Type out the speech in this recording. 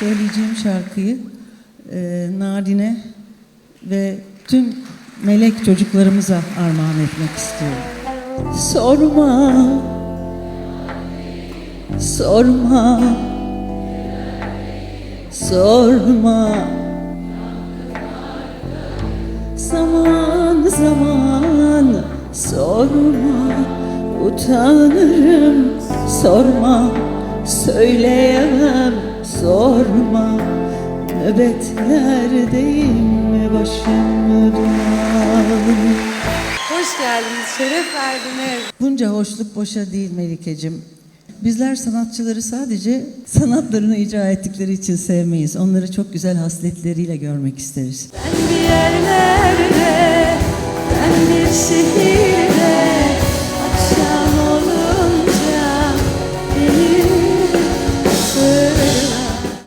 söyleyeceğim şarkıyı e, Nadine ve tüm melek çocuklarımıza armağan etmek istiyorum. Sorma, sorma, sorma. Zaman zaman sorma, utanırım sorma, söyleyemem sorma. Nöbetlerdeyim başım duman. Hoş geldiniz, şeref verdiniz. Bunca hoşluk boşa değil Melike'cim. Bizler sanatçıları sadece sanatlarını icra ettikleri için sevmeyiz. Onları çok güzel hasletleriyle görmek isteriz. Ben bir yerlerde, ben bir şehirde